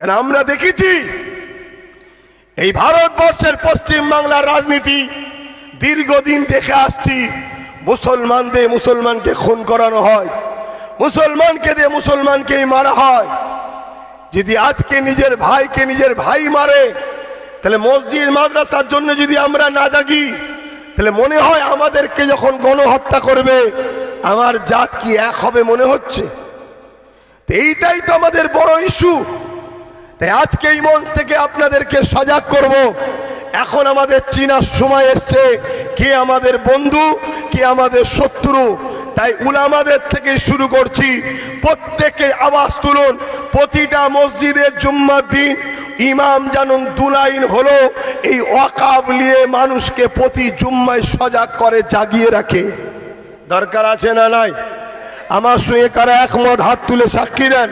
কারণ আমরা দেখেছি এই ভারতবর্ষের পশ্চিম বাংলার রাজনীতি দীর্ঘদিন দেখে আসছি, মুসলমানদের মুসলমানকে খুন করানো হয়, মুসলমানকে দিয়ে মুসলমানকেই মারা হয়। যদি আজকে নিজের ভাইকে নিজের ভাই মারে, তাহলে মসজিদ মাদ্রাসার জন্য যদি আমরা না জাগি, তাহলে মনে হয় আমাদেরকে যখন গণহত্যা করবে, আমার জাত কি এক হবে মনে হচ্ছে? এইটাই তো আমাদের বড় ইস্যু তাই আজকে এই মঞ্চ থেকে আপনাদেরকে সজাগ করব। এখন আমাদের চিনার সময় এসছে। কে আমাদের বন্ধু, কে আমাদের শত্রু? তাই উলামাদের থেকে শুরু করছি। প্রত্যেকে আওয়াজ তুলুন। প্রতিটা মসজিদের জুম্মার দিন ইমাম জানুন দুলাইন হলো, এই ওয়াকাব নিয়ে মানুষকে প্রতি জুম্মায় সজাগ করে জাগিয়ে রাখে। দরকার আছে না নাই? আমার সঙ্গে কারা একমত? হাত তুলে সাক্ষী দেন।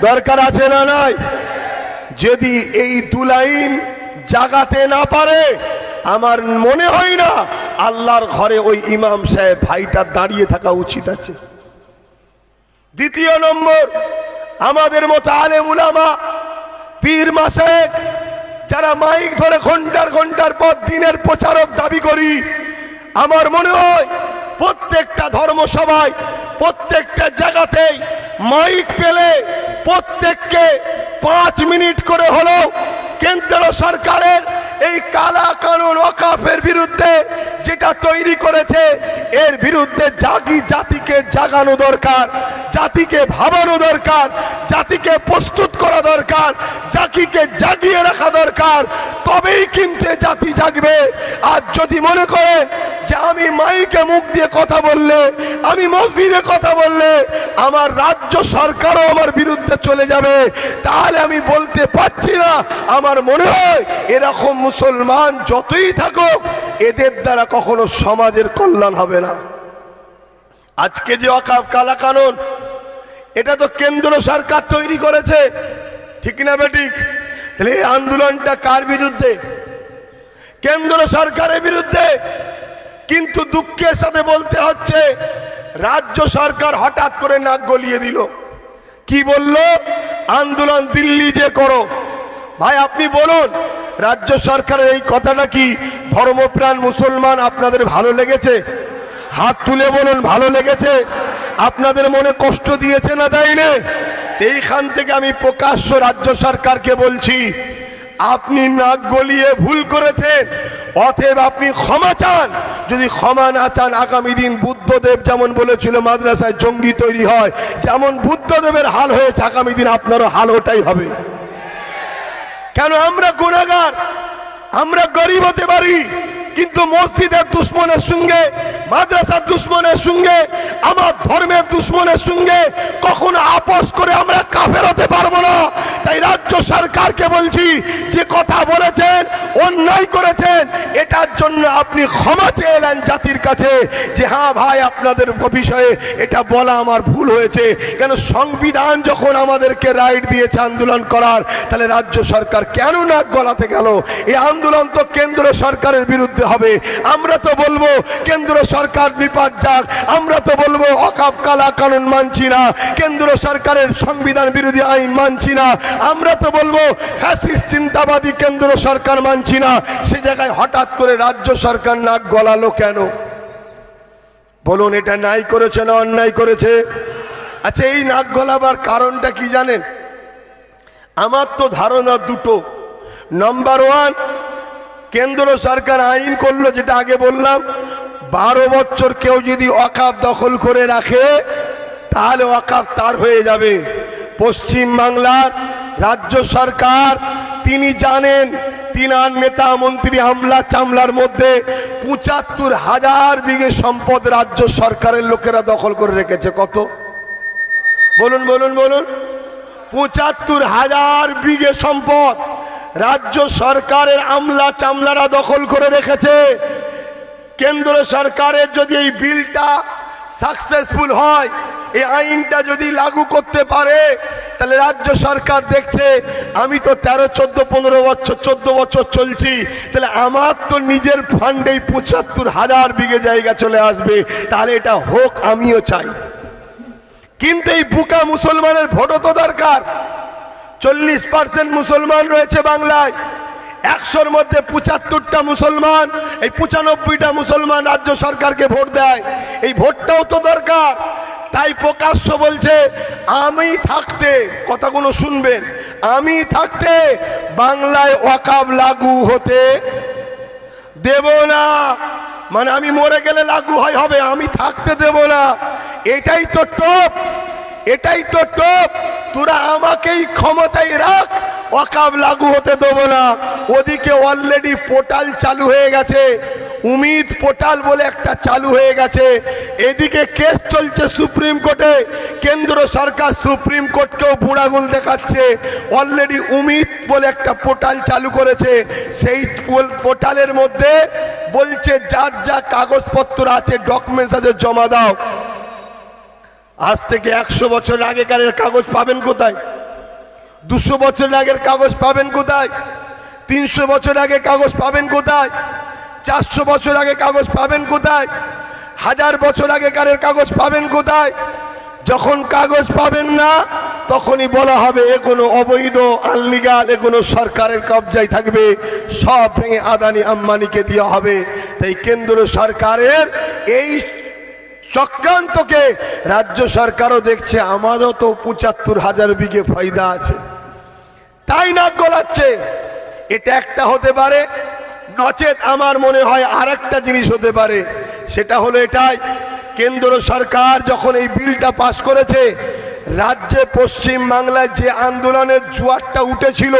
দরকার আছে না নাই? যদি এই দুলাইন জাগাতে না পারে, আমার মনে হয় না আল্লাহর ঘরে ওই ইমাম সাহেব ভাইটা দাঁড়িয়ে থাকা উচিত আছে। দ্বিতীয় নম্বর, আমাদের মতো আলেম উলামা, পীর মাসেক, যারা মাইক ধরে ঘণ্টার ঘণ্টার পর দিনের প্রচারক দাবি করি, আমার মনে হয় প্রত্যেকটা ধর্মসভায়, প্রত্যেকটা জায়গাতেই মাইক পেলে প্রত্যেককে পাঁচ মিনিট করে হলো কেন্দ্র সরকারের এই কালা কানুন ওকাফের বিরুদ্ধে যেটা তৈরি করেছে, এর বিরুদ্ধে জাগি জাতিকে জাগানো দরকার, জাতিকে ভাবানো দরকার, জাতিকে প্রস্তুত করা দরকার, জাতিকে জাগিয়ে রাখা দরকার। তবেই কিন্তু জাতি জাগবে। আর যদি মনে করেন যে আমি মাইকে মুখ দিয়ে কথা বললে, আমি মসজিদে কথা বললে, আমার রাজ্য সরকারও আমার বিরুদ্ধে চলে যাবে। তাহলে আমি বলতে পারছি না, আমার মনে হয় এরকম মুসলমান যতই থাকুক, এদের দ্বারা কখনো সমাজের কল্যাণ হবে না। আজকে যে অকাপ কালা কানুন এটা তো কেন্দ্র সরকার তৈরি করেছে। ঠিক না বেটিক তাহলে এই আন্দোলনটা কার বিরুদ্ধে? কেন্দ্র সরকারের বিরুদ্ধে? কিন্তু দুঃখের সাথে বলতে হচ্ছে, রাজ্য সরকার হঠাৎ করে নাক গলিয়ে দিল। কি বলল? আন্দোলন দিল্লি যে করো। ভাই, আপনি বলুন, রাজ্য সরকারের এই কথাটা কি ধর্মপ্রাণ মুসলমান আপনাদের ভালো লেগেছে? হাত তুলে বলুন, ভালো লেগেছে? আপনাদের মনে কষ্ট দিয়েছে না তাই না এইখান থেকে আমি প্রকাশ্য রাজ্য সরকারকে বলছি আপনি নাক গলিয়ে ভুল করেছেন, অতএব আপনি ক্ষমা চান। যদি ক্ষমা না চান, আগামী দিন বুদ্ধদেব যেমন বলেছিল মাদ্রাসায় জঙ্গি তৈরি হয়, যেমন বুদ্ধদেবের হাল হয়েছে, আগামী দিন আপনারও হাল ওটাই হবে। কেন আমরা গুণাগার? আমরা গরিব হতে পারি। কিন্তু মসজিদের দুশ্মনের সঙ্গে, মাদ্রাসার দুশ্মনের সঙ্গে, আমার ধর্মের দুশ্মনের সঙ্গে কখনো আপোষ করে আমরা কাফের হতে পারব না। তাই রাজ্য সরকারকে বলছি, যে কথা বলেছেন, অন্যায় করেছেন এটার জন্য আপনি ক্ষমা চেয়ে এলেন জাতির কাছে যে হ্যাঁ ভাই, আপনাদের বিষয়ে এটা বলা আমার ভুল হয়েছে। কেন সংবিধান যখন আমাদেরকে রাইট দিয়েছে আন্দোলন করার, তাহলে রাজ্য সরকার কেন নাক গলাতে গেল? এই আন্দোলন তো কেন্দ্র সরকারের বিরুদ্ধে হবে। আমরা তো বলব, কেন্দ্র সরকার নিপাত যাক। আমরা তো বলব, অকাপ কালা কানুন মানছি না। কেন্দ্র সরকারের সংবিধান বিরোধী আইন মানছি না। আমরা তো বলব, ফ্যাসিস্ট, চিন্তাবাদী কেন্দ্র সরকার মানছি না। সে জায়গায় হঠাৎ করে রাজ্য সরকার নাক গলালো কেন? বলুন, এটা নাই করেছে না অন্যায় করেছে? আচ্ছা এই নাক গলাবার কারণটা কি জানেন? আমার তো ধারণা দুটো। নাম্বার ওয়ান কেন্দ্র সরকার আইন করল, যেটা আগে বললাম, বারো বছর কেউ যদি অকাপ দখল করে রাখে, তাহলে অকাপ তার হয়ে যাবে। পশ্চিম বাংলার রাজ্য সরকার, তিনি জানেন তিনার নেতা মন্ত্রী হামলা চামলার মধ্যে পঁচাত্তর হাজার বিঘে সম্পদ রাজ্য সরকারের লোকেরা দখল করে রেখেছে। কত? বলুন বলুন বলুন। পঁচাত্তর হাজার বিঘে সম্পদ রাজ্য সরকারের আমলা চামলারা দখল করে রেখেছে। কেন্দ্র সরকারের যদি এই বিলটা সাকসেসফুল হয় এই আইনটা যদি লাগু করতে পারে, তাহলে রাজ্য সরকার দেখছে, আমি তো তেরো, চোদ্দ, পনেরো বছর, চোদ্দ বছর চলছি, তাহলে আমার তো নিজের ফান্ডেই পঁচাত্তর হাজার বিঘে জায়গা চলে আসবে, তাহলে এটা হোক, আমিও চাই। কিন্তু এই বুকা মুসলমানের ভোটও তো দরকার। চল্লিশ পার্সেন্ট মুসলমান রয়েছে বাংলায়। একশোর মধ্যে পঁচাত্তরটা মুসলমান, এই পঁচানব্বইটা মুসলমান রাজ্য সরকারকে ভোট দেয়। এই ভোটটাও তো দরকার। তাই প্রকাশ্য বলছে, আমি থাকতে, কথাগুলো শুনবেন, আমি থাকতে বাংলায় ওয়াকাব লাগু হতে দেব না। মানে আমি মরে গেলে লাগু হয়, হবে, আমি থাকতে দেব না। এটাই তো টপ, এটাই তো টপ, তোরা আমাকেই ক্ষমতায় রাখ, ওয়াকাব লাগু হতে দেব না। ওদিকে অলরেডি পোর্টাল চালু হয়ে গেছে। উমিদ পোর্টাল বলে একটা চালু হয়ে গেছে। এদিকে কেস চলছে সুপ্রিম কোর্টে। কেন্দ্র সরকার সুপ্রিম কোর্টকেও বুড়াগুল দেখাচ্ছে। অলরেডি উমিদ বলে একটা পোর্টাল চালু করেছে। সেই পোর্টালের মধ্যে বলছে, যার যা কাগজপত্র আছে ডকুমেন্টস আছে, জমা দাও। আজ থেকে একশো বছর আগেকারের কাগজ পাবেন কোথায়? দুশো বছর আগের কাগজ পাবেন কোথায়? তিনশো বছর আগে কাগজ পাবেন কোথায়? চারশো বছর আগে কাগজ পাবেন কোথায়? হাজার বছর আগেকারের কাগজ পাবেন কোথায়? যখন কাগজ পাবেন না, তখনই বলা হবে, এ কোনো অবৈধ, আনলিগাল, এ কোনো সরকারের কবজায় থাকবে। সব ভেঙে আদানি আম্বানিকে দেওয়া হবে। তাই কেন্দ্র সরকারের এই চক্রান্তকে রাজ্য সরকারও দেখছে, আমারও তো পঁচাত্তর হাজার বিঘে ফায়দা আছে। তাই নাক গলাচ্ছে। এটা একটা হতে পারে নচেত আমার মনে হয় আর একটা জিনিস হতে পারে। সেটা হলো এটাই, কেন্দ্র সরকার যখন এই বিলটা পাশ করেছে, রাজ্যে পশ্চিম বাংলায় যে আন্দোলনের জোয়ারটা উঠেছিল,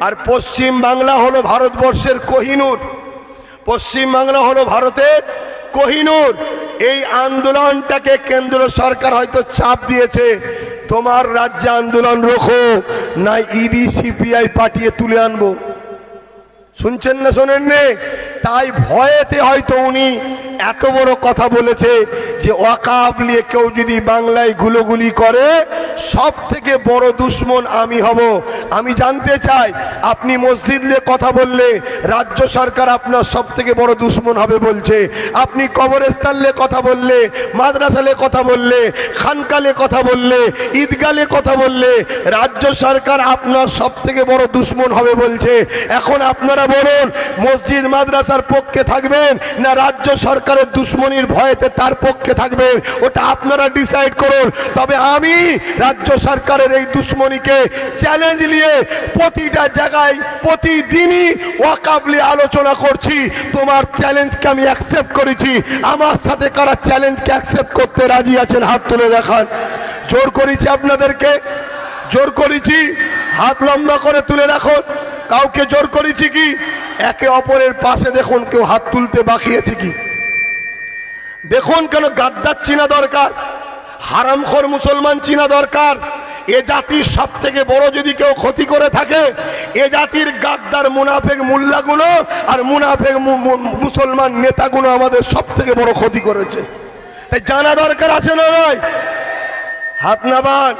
আর পশ্চিম বাংলা হলো ভারতবর্ষের কোহিনূর। পশ্চিম বাংলা হলো ভারতের কোহিনূর। এই আন্দোলনটাকে কেন্দ্র সরকার হয়তো চাপ দিয়েছে। তোমার রাজ্যে আন্দোলন রোখো না ইডি, সিপিআই পাঠিয়ে তুলে আনব। শুনছেন না শোনেন নে? তাই ভয়েতে হয়তো উনি এত বড় কথা বলেছে যে ওয়াকাব নিয়ে কেউ যদি বাংলায় গুলোগুলি করে সব থেকে বড় দুশ্মন আমি হব। আমি জানতে চাই, আপনি মসজিদ নিয়ে কথা বললে রাজ্য সরকার আপনার সব থেকে বড় দুশ্মন হবে বলছে। আপনি কবরস্থান নিয়ে কথা বললে মাদ্রাসালে কথা বললে খানকালে কথা বললে ঈদগালে কথা বললে, রাজ্য সরকার আপনার সব থেকে বড় দুশ্মন হবে বলছে। এখন আপনারা বলুন, মসজিদ, মাদ্রাসার পক্ষে থাকবেন না রাজ্য সরকারের দুশ্মনির ভয়েতে তার পক্ষে থাকবেন? ওটা আপনারা ডিসাইড করুন। তবে আমি রাজ্য সরকারের এই দুশ্মনীকে চ্যালেঞ্জ নিয়ে প্রতিটা জায়গায়, প্রতিদিনই ওয়াকাবলি আলোচনা করছি। তোমার চ্যালেঞ্জকে আমি অ্যাকসেপ্ট করেছি। আমার সাথে কারা চ্যালেঞ্জকে অ্যাকসেপ্ট করতে রাজি আছেন, হাত তুলে দেখান। জোর করেছি আপনাদেরকে? জোর করেছি? হাত লম্বা করে তুলে রাখুন। কাউকে জোর করেছি কি? একে অপরের পাশে দেখুন কেউ হাত তুলতে বাকিয়েছে কি? দেখুন কেন গাদ্দার চিনা দরকার, হারামখোর মুসলমান চিনা দরকার। এ জাতির সব থেকে বড় যদি কেউ ক্ষতি করে থাকে, এ জাতির গাদ্দার মুনাফেক মোল্লাগুলো আর মুনাফেক মুসলমান নেতাগুলো আমাদের সব থেকে বড় ক্ষতি করেছে। তাই জানা দরকার আছে না নয় হাত নাবান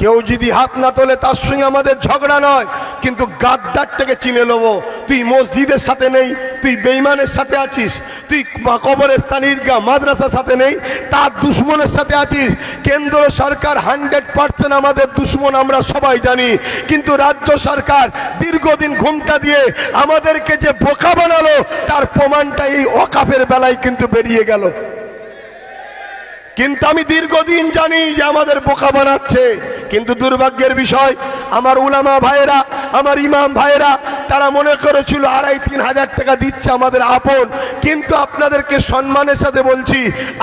কেউ যদি হাত না তোলে, তার সঙ্গে আমাদের ঝগড়া নয়। কিন্তু গাদ্দারটাকে চিনে নেব। তুই মসজিদের সাথে নেই, তুই বেইমানের সাথে আছিস, তুই কবরস্থান ঈদগাহ মাদ্রাসার সাথে নেই, তার দুশ্মনের সাথে আছিস। কেন্দ্র সরকার হান্ড্রেড পার্সেন্ট আমাদের দুশ্মন আমরা সবাই জানি। কিন্তু রাজ্য সরকার দীর্ঘদিন ঘুমটা দিয়ে আমাদেরকে যে বোকা বানালো, তার প্রমাণটা এই অকাপের বেলায় কিন্তু বেরিয়ে গেল। কিন্তু আমি দীর্ঘদিন জানি যে আমাদের বোকা বানাচ্ছে। কিন্তু দুর্ভাগ্যের বিষয়, আমার উলামা ভাইয়েরা, আমার ইমাম ভাইয়েরা, তারা মনে করেছিল, আড়াই, তিন হাজার টাকা দিচ্ছে আমাদের আপন। কিন্তু আপনাদেরকে সম্মানের সাথে বলছি,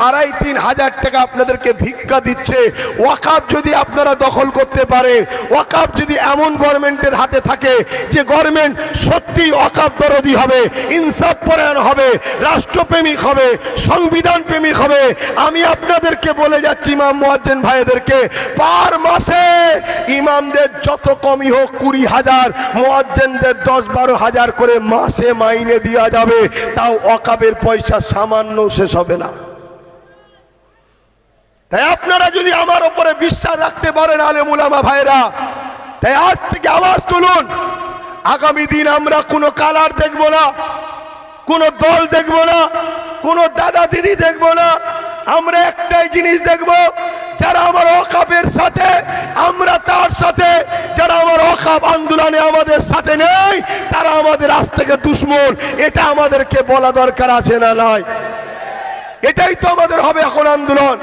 আড়াই, তিন হাজার টাকা আপনাদেরকে ভিক্ষা দিচ্ছে। ওয়াকাপ যদি আপনারা দখল করতে পারে ওয়াকাপ যদি এমন গভর্নমেন্টের হাতে থাকে, যে গভর্নমেন্ট সত্যি ওয়াকাপ দরদি হবে, ইনসাফ পরায়ণ হবে, রাষ্ট্রপ্রেমিক হবে, সংবিধান প্রেমিক হবে। আমি আপনাদেরকে বলে যাচ্ছি, ইমাম মুয়াজ্জেন ভাইদেরকে, পার মাসে ইমামদের যত কমই হোক কুড়ি হাজার, মুয়াজ্জেনদের দশ বারো হাজার করে মাসে মাইনে দেওয়া যাবে। তাও অকাবের পয়সা সামান্য শেষ হবে না। তাই আপনারা যদি আমার ওপরে বিশ্বাস রাখতে পারেন আলে মুলামা ভাইরা তাই আজ থেকে আওয়াজ তুলুন। আগামী দিন আমরা কোনো কালার দেখব না, কোনো দল দেখব না, কোনো দাদা দিদি দেখব না আমরা একটাই জিনিস দেখব, যারা আমার অকাপের সাথে, আমরা তার সাথে, যারা আমার অকাপ আন্দোলনে আমাদের সাথে নেই, তারা আমাদের আজ থেকে দুশ্মন। এটা আমাদেরকে বলা দরকার আছে না নয় এটাই তো আমাদের হবে এখন আন্দোলন।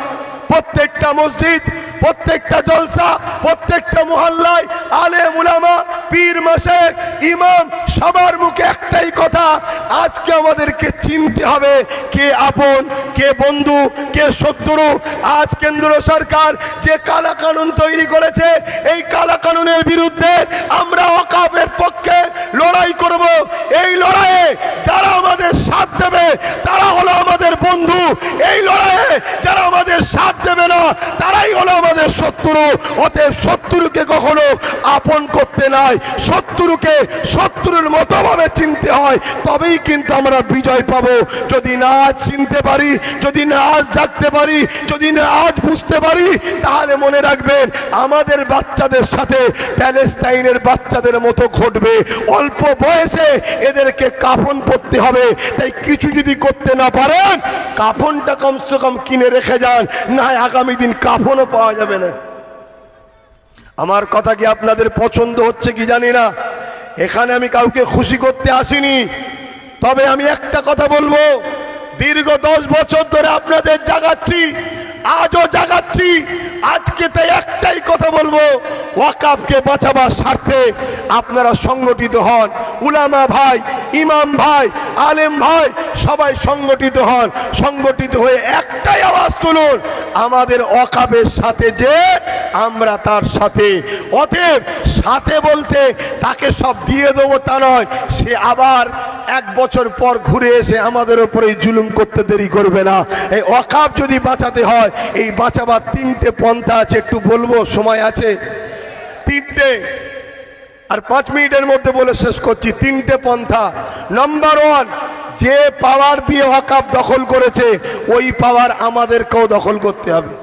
প্রত্যেকটা মসজিদ প্রত্যেকটা জলসা, প্রত্যেকটা মহল্লায় আলে মুলামা, পীর মাসেক ইমাম, সবার মুখে একটাই কথা, আজকে আমাদেরকে চিনতে হবে কে আপন, কে বন্ধু, কে শত্রু। আজ কেন্দ্র সরকার যে কালা কানুন তৈরি করেছে, এই কালা কানুনের বিরুদ্ধে আমরা অকাবের পক্ষে লড়াই করব। এই লড়াইয়ে যারা আমাদের সাথ দেবে, তারা হলো আমাদের বন্ধু। এই লড়াইয়ে যারা আমাদের সাথ দেবে না, তারাই হলো আমাদের শত্রু অতএব শত্রুকে কখনো আপন করতে নাই শত্রুকে শত্রুর মতো ভাবে চিনতে হয়, তবেই কিন্তু আমরা বিজয় পাবো। যদি না আজ চিনতে পারি, যদি না আজ জাগতে পারি, যদি না আজ বুঝতে পারি, তাহলে মনে রাখবেন আমাদের বাচ্চাদের সাথে প্যালেস্তাইনের বাচ্চাদের মতো ঘটবে। অল্প বয়সে এদেরকে কাফন পরতে হবে। তাই কিছু যদি করতে না পারেন, কাফনটা কমসে কম কিনে রেখে যান। না আগামী দিন কাফনও পাওয়া যাবে না। আমার কথা কি আপনাদের পছন্দ হচ্ছে কি জানি না? এখানে আমি কাউকে খুশি করতে আসিনি। তবে আমি একটা কথা বলব। দীর্ঘ দশ বছর ধরে আপনাদের জাগাচ্ছি। আজও জাগাচ্ছি। আজকে তাই একটাই কথা বলব ওয়াকাবকে বাঁচাবার স্বার্থে আপনারা সংগঠিত হন। উলামা ভাই, ইমাম ভাই, আলেম ভাই, সবাই সংগঠিত হন। সংগঠিত হয়ে একটাই আওয়াজ তুলুন, আমাদের অকাবের সাথে যে আমরা তার সাথে। অতএব সাথে বলতে তাকে সব দিয়ে দেবো তা নয়, সে আবার এক বছর পর ঘুরে এসে আমাদের ওপরে জুলুম করতে দেরি করবে না। এই অকাপ যদি বাঁচাতে হয়, এই বাঁচাবার তিনটে পন্থা আছে, একটু বলব, সময় আছে? তিনটে। আর পাঁচ মিনিটের মধ্যে বলে শেষ করছি, তিনটে পন্থা। নাম্বার ওয়ান যে পাওয়ার দিয়ে ওয়াকাব দখল করেছে, ওই পাওয়ার আমাদেরকেও দখল করতে হবে।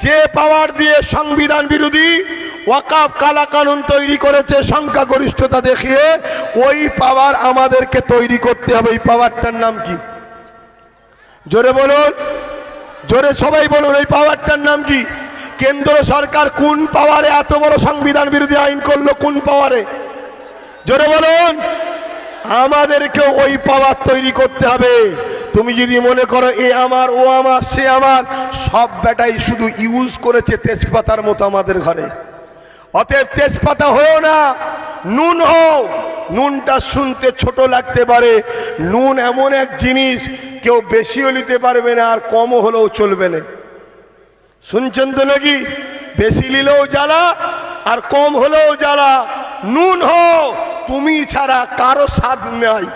যে পাওয়ার দিয়ে সংবিধান বিরোধী ওয়াকাফ কালা কানুন তৈরি করেছে, সংখ্যাগরিষ্ঠতা দেখিয়ে, ওই পাওয়ার আমাদেরকে তৈরি করতে হবে। এই পাওয়ারটার নাম কি? জোরে বলুন, জোরে সবাই বলুন, এই পাওয়ারটার নাম কি? কেন্দ্র সরকার কোন পাওয়ারে এত বড় সংবিধান বিরোধী আইন করল, কোন পাওয়ারে? জোরে বলুন, আমাদেরকে ওই পাওয়ার তৈরি করতে হবে। তুমি যদি মনে করো, এ আমার, ও আমার, সে আমার, সব বেটাই শুধু ইউজ করেছে তেজপাতার মতো আমাদের ঘরে। অতএব তেজপাতা হয়েও না, নুন হও। নুনটা শুনতে ছোট লাগতে পারে। নুন এমন এক জিনিস, কেউ বেশিও নিতে পারবে না আর কমও হলেও চলবে না। শুনছেন তো নাকি? বেশি নিলেও জ্বালা আর কম হলেও জ্বালা। নুন হও, তুমি ছাড়া কারও স্বাদ নাই।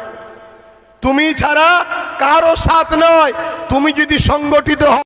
তুমি ছাড়া কারও স্বাদ নয় তুমি যদি সংগঠিত হও